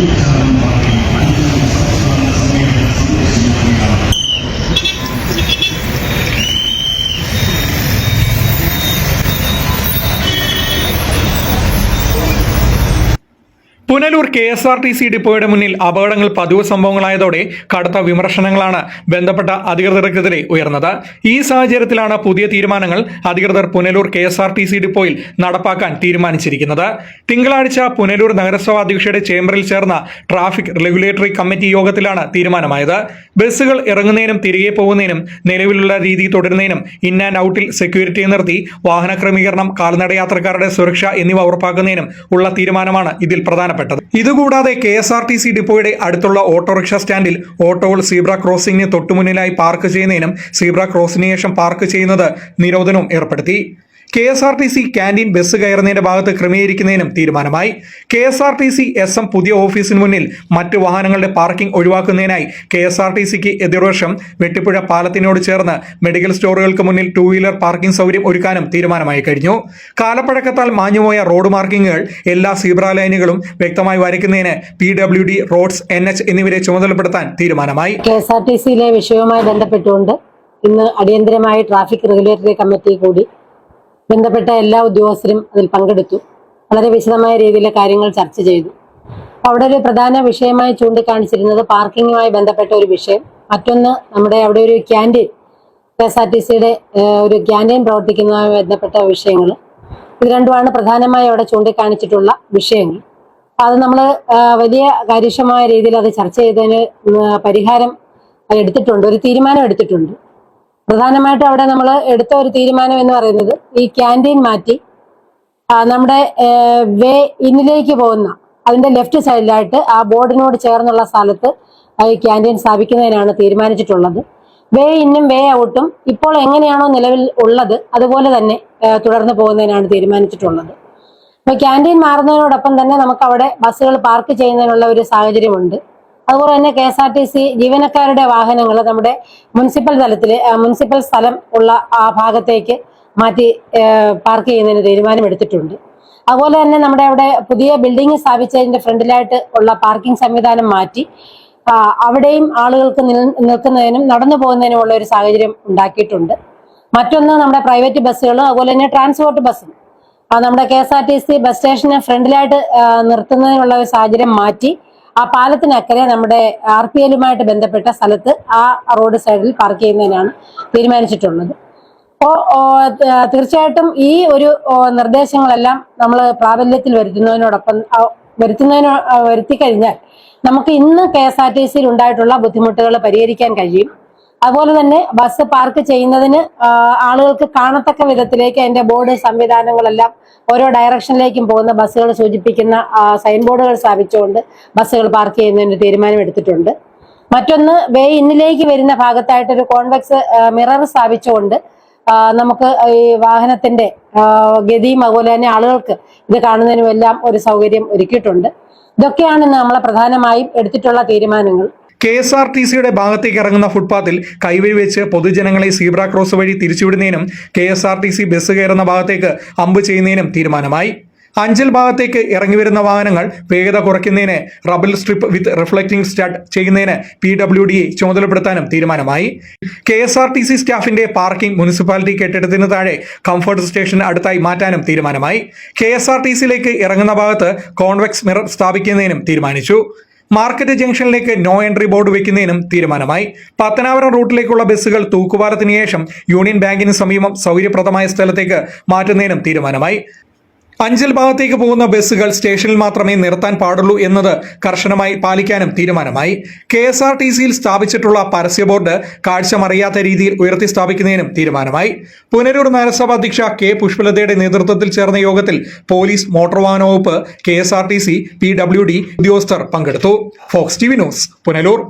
Thank you. Punalur K S R T C ഡിപ്പോയുടെ മുന്നിൽ അപകടങ്ങൾ പതിവ് സംഭവങ്ങളായതോടെ കടുത്ത വിമർശനങ്ങളാണ് ബന്ധപ്പെട്ട അധികൃതർക്കെതിരെ ഉയർന്നത്. ഈ സാഹചര്യത്തിലാണ് പുതിയ തീരുമാനങ്ങൾ അധികൃതർ Punalur K S R T C ഡിപ്പോയിൽ നടപ്പാക്കാൻ തീരുമാനിച്ചിരിക്കുന്നത്. തിങ്കളാഴ്ച പുനലൂർ നഗരസഭാ അധ്യക്ഷയുടെ ചേംബറിൽ ചേർന്ന ട്രാഫിക് റെഗുലേറ്ററി കമ്മിറ്റി യോഗത്തിലാണ് തീരുമാനമായത്. ബസ്സുകൾ ഇറങ്ങുന്നതിനും തിരികെ പോകുന്നതിനും നിലവിലുള്ള രീതി തുടരുന്നതിനും ഇൻ ആൻഡ് ഔട്ടിൽ സെക്യൂരിറ്റി നിർത്തി വാഹന ക്രമീകരണം കാൽനട യാത്രക്കാരുടെ സുരക്ഷ എന്നിവ ഉറപ്പാക്കുന്നതിനും ഉള്ള തീരുമാനമാണ് ഇതിൽ പ്രധാനപ്പെട്ടത്. ഇതുകൂടാതെ K S R T C ഡിപ്പോയുടെ അടുത്തുള്ള ഓട്ടോറിക്ഷ സ്റ്റാൻഡിൽ ഓട്ടോകൾ സീബ്ര ക്രോസിംഗിന് തൊട്ടുമുന്നിലായി പാർക്ക് ചെയ്യുന്നതിനും സീബ്ര ക്രോസിന് ശേഷം പാർക്ക് ചെയ്യുന്നത് നിരോധനവും ഏർപ്പെടുത്തി. K S R T C canteen bus കയറുന്നതിന്റെ ഭാഗത്ത് ക്രമീകരിക്കുന്നതിനും തീരുമാനമായി. K S R T C S M പുതിയ ഓഫീസിന് മുന്നിൽ മറ്റ് വാഹനങ്ങളുടെ പാർക്കിംഗ് ഒഴിവാക്കുന്നതിനായി കെ എസ് ആർ ടി സിക്ക് എതിർവശം വെട്ടിപ്പുഴ പാലത്തിനോട് ചേർന്ന് മെഡിക്കൽ സ്റ്റോറുകൾക്ക് മുന്നിൽ ടൂ വീലർ പാർക്കിംഗ് സൗകര്യം ഒരുക്കാനും തീരുമാനമായി കഴിഞ്ഞു. കാലപ്പഴക്കത്താൽ മാഞ്ഞുപോയ റോഡ് മാർക്കിങ്ങുകൾ എല്ലാ സീബ്ര ലൈനുകളും വ്യക്തമായി വരയ്ക്കുന്നതിന് P W D roads N H എന്നിവരെ ചുമതലപ്പെടുത്താൻ തീരുമാനമായി. കെ എസ് ആർ ടി സിയിലെ വിഷയവുമായി ബന്ധപ്പെട്ടുകൊണ്ട് ഇന്ന് അടിയന്തരമായി ട്രാഫിക് റെഗുലേറ്ററി കമ്മിറ്റി കൂടി ബന്ധപ്പെട്ട എല്ലാ ഉദ്യോഗസ്ഥരും അതിൽ പങ്കെടുത്തു. വളരെ വിശദമായ രീതിയിലെ കാര്യങ്ങൾ ചർച്ച ചെയ്തു. അവിടെ ഒരു പ്രധാന വിഷയമായി ചൂണ്ടിക്കാണിച്ചിരുന്നത് പാർക്കിങ്ങുമായി ബന്ധപ്പെട്ട ഒരു വിഷയം. മറ്റൊന്ന് നമ്മുടെ അവിടെ ഒരു canteen K S R T സിയുടെ ഒരു ക്യാന്റീൻ പ്രവർത്തിക്കുന്നതുമായി ബന്ധപ്പെട്ട വിഷയങ്ങൾ. ഇത് രണ്ടുമാണ് പ്രധാനമായി അവിടെ ചൂണ്ടിക്കാണിച്ചിട്ടുള്ള വിഷയങ്ങൾ. അത് നമ്മൾ വലിയ കാര്യക്ഷമമായ രീതിയിൽ അത് ചർച്ച ചെയ്തതിന് പരിഹാരം എടുത്തിട്ടുണ്ട് ഒരു തീരുമാനം എടുത്തിട്ടുണ്ട്. പ്രധാനമായിട്ടും അവിടെ നമ്മൾ എടുത്ത ഒരു തീരുമാനം എന്ന് പറയുന്നത് ഈ ക്യാന്റീൻ മാറ്റി നമ്മുടെ വേ ഇന്നിലേക്ക് പോകുന്ന അതിന്റെ ലെഫ്റ്റ് സൈഡിലായിട്ട് ആ ബോർഡിനോട് ചേർന്നുള്ള സ്ഥലത്ത് ഈ ക്യാന്റീൻ സ്ഥാപിക്കുന്നതിനാണ് തീരുമാനിച്ചിട്ടുള്ളത്. വേ ഇന്നും വേ ഔട്ടും ഇപ്പോൾ എങ്ങനെയാണോ നിലവിൽ ഉള്ളത് അതുപോലെ തന്നെ തുടർന്ന് പോകുന്നതിനാണ് തീരുമാനിച്ചിട്ടുള്ളത്. അപ്പോൾ ക്യാന്റീൻ മാറുന്നതിനോടൊപ്പം തന്നെ നമുക്ക് അവിടെ ബസ്സുകൾ പാർക്ക് ചെയ്യുന്നതിനുള്ള ഒരു സാഹചര്യമുണ്ട്. അതുപോലെ തന്നെ K S R T C ജീവനക്കാരുടെ വാഹനങ്ങൾ നമ്മുടെ മുനിസിപ്പൽ തലത്തിൽ മുനിസിപ്പൽ സ്ഥലം ഉള്ള ആ ഭാഗത്തേക്ക് മാറ്റി പാർക്ക് ചെയ്യുന്നതിന് തീരുമാനമെടുത്തിട്ടുണ്ട് അതുപോലെ തന്നെ നമ്മുടെ അവിടെ പുതിയ ബിൽഡിംഗ് സ്ഥാപിച്ചതിന്റെ ഫ്രണ്ടിലായിട്ട് ഉള്ള പാർക്കിംഗ് സംവിധാനം മാറ്റി അവിടെയും ആളുകൾക്ക് നിൽ- നിൽക്കുന്നതിനും നടന്നു പോകുന്നതിനുമുള്ള ഒരു സാഹചര്യം ഉണ്ടാക്കിയിട്ടുണ്ട്. മറ്റൊന്ന് നമ്മുടെ പ്രൈവറ്റ് ബസ്സുകളും അതുപോലെ തന്നെ ട്രാൻസ്പോർട്ട് ബസ്സും. നമ്മുടെ K S R T C bus സ്റ്റേഷന് ഫ്രണ്ടിലായിട്ട് നിർത്തുന്നതിനുള്ള ഒരു സാഹചര്യം മാറ്റി ആ പാലത്തിനക്കരെ നമ്മുടെ ആർ പി എല്ലുമായിട്ട് ബന്ധപ്പെട്ട സ്ഥലത്ത് ആ റോഡ് സൈഡിൽ പാർക്ക് ചെയ്യുന്നതിനാണ് തീരുമാനിച്ചിട്ടുള്ളത്. അപ്പോൾ തീർച്ചയായിട്ടും ഈ ഒരു നിർദ്ദേശങ്ങളെല്ലാം നമ്മൾ പ്രാബല്യത്തിൽ വരുത്തുന്നതിനോടൊപ്പം വരുത്തുന്നതിനോ വരുത്തി കഴിഞ്ഞാൽ നമുക്ക് ഇന്ന് കെ എസ് ആർ ടി സിയിൽ ഉണ്ടായിട്ടുള്ള ബുദ്ധിമുട്ടുകൾ പരിഹരിക്കാൻ കഴിയും. അതുപോലെ തന്നെ ബസ് പാർക്ക് ചെയ്യുന്നതിന് ആളുകൾക്ക് കാണത്തക്ക വിധത്തിലേക്ക് അതിന്റെ ബോർഡ് സംവിധാനങ്ങളെല്ലാം ഓരോ ഡയറക്ഷനിലേക്കും പോകുന്ന ബസ്സുകൾ സൂചിപ്പിക്കുന്ന സൈൻ ബോർഡുകൾ സ്ഥാപിച്ചുകൊണ്ട് ബസ്സുകൾ പാർക്ക് ചെയ്യുന്നതിന് തീരുമാനം എടുത്തിട്ടുണ്ട് മറ്റൊന്ന് വേ ഇന്നിലേക്ക് വരുന്ന ഭാഗത്തായിട്ട് ഒരു കോൺവെക്സ് മിറർ സ്ഥാപിച്ചുകൊണ്ട് നമുക്ക് ഈ വാഹനത്തിന്റെ ഗതിയും അതുപോലെ തന്നെ ആളുകൾക്ക് ഇത് കാണുന്നതിനും എല്ലാം ഒരു സൗകര്യം ഒരുക്കിയിട്ടുണ്ട്. ഇതൊക്കെയാണ് ഇന്ന് നമ്മളെ പ്രധാനമായും എടുത്തിട്ടുള്ള തീരുമാനങ്ങൾ. കെ എസ് ആർ ടി സിയുടെ ഭാഗത്തേക്ക് ഇറങ്ങുന്ന ഫുട്പാത്തിൽ കൈവഴി വെച്ച് പൊതുജനങ്ങളെ സീബ്ര ക്രോസ് വഴി തിരിച്ചുവിടുന്നതിനും K S R T C bus കയറുന്ന ഭാഗത്തേക്ക് അമ്പ് ചെയ്യുന്നതിനും തീരുമാനമായി. അഞ്ചൽ ഭാഗത്തേക്ക് ഇറങ്ങി വരുന്ന വാഹനങ്ങൾ വേഗത കുറയ്ക്കുന്നതിന് rumble strip with reflecting start ചെയ്യുന്നതിന് പി ഡബ്ല്യു ഡിയെ ചുമതലപ്പെടുത്താനും തീരുമാനമായി. K S R T C സ്റ്റാഫിന്റെ parking municipality കെട്ടിടത്തിന് താഴെ കംഫർട്ട് സ്റ്റേഷൻ അടുത്തായി മാറ്റാനും തീരുമാനമായി. കെ എസ് ആർ ടി സിയിലേക്ക് ഇറങ്ങുന്ന ഭാഗത്ത് കോൺവെക്സ് മിറർ സ്ഥാപിക്കുന്നതിനും തീരുമാനിച്ചു. മാർക്കറ്റ് ജംഗ്ഷനിലേക്ക് നോ എൻട്രി ബോർഡ് വയ്ക്കുന്നതിനും തീരുമാനമായി. പത്തനാപുരം റൂട്ടിലേക്കുള്ള ബസ്സുകൾ തൂക്കുപാലത്തിന് ശേഷം യൂണിയൻ ബാങ്കിന് സമീപം സൗകര്യപ്രദമായ സ്ഥലത്തേക്ക് മാറ്റുന്നതിനും തീരുമാനമായി. അഞ്ചൽ ഭാഗത്തേക്ക് പോകുന്ന ബസ്സുകൾ സ്റ്റേഷനിൽ മാത്രമേ നിർത്താൻ പാടുള്ളൂ എന്നത് കർശനമായി പാലിക്കാനും തീരുമാനമായി. കെ എസ് ആർ ടി സിയിൽ സ്ഥാപിച്ചിട്ടുള്ള പരസ്യ ബോർഡ് കാഴ്ച മറിയാത്ത രീതിയിൽ ഉയർത്തി സ്ഥാപിക്കുന്നതിനും തീരുമാനമായി. പുനരൂർ നഗരസഭാ അധ്യക്ഷ കെ പുഷ്പലതയുടെ നേതൃത്വത്തിൽ ചേർന്ന യോഗത്തിൽ പോലീസ് മോട്ടോർ വാഹന വകുപ്പ് K S R T C P W D ഉദ്യോഗസ്ഥർ പങ്കെടുത്തു. Fox T V news Punalur.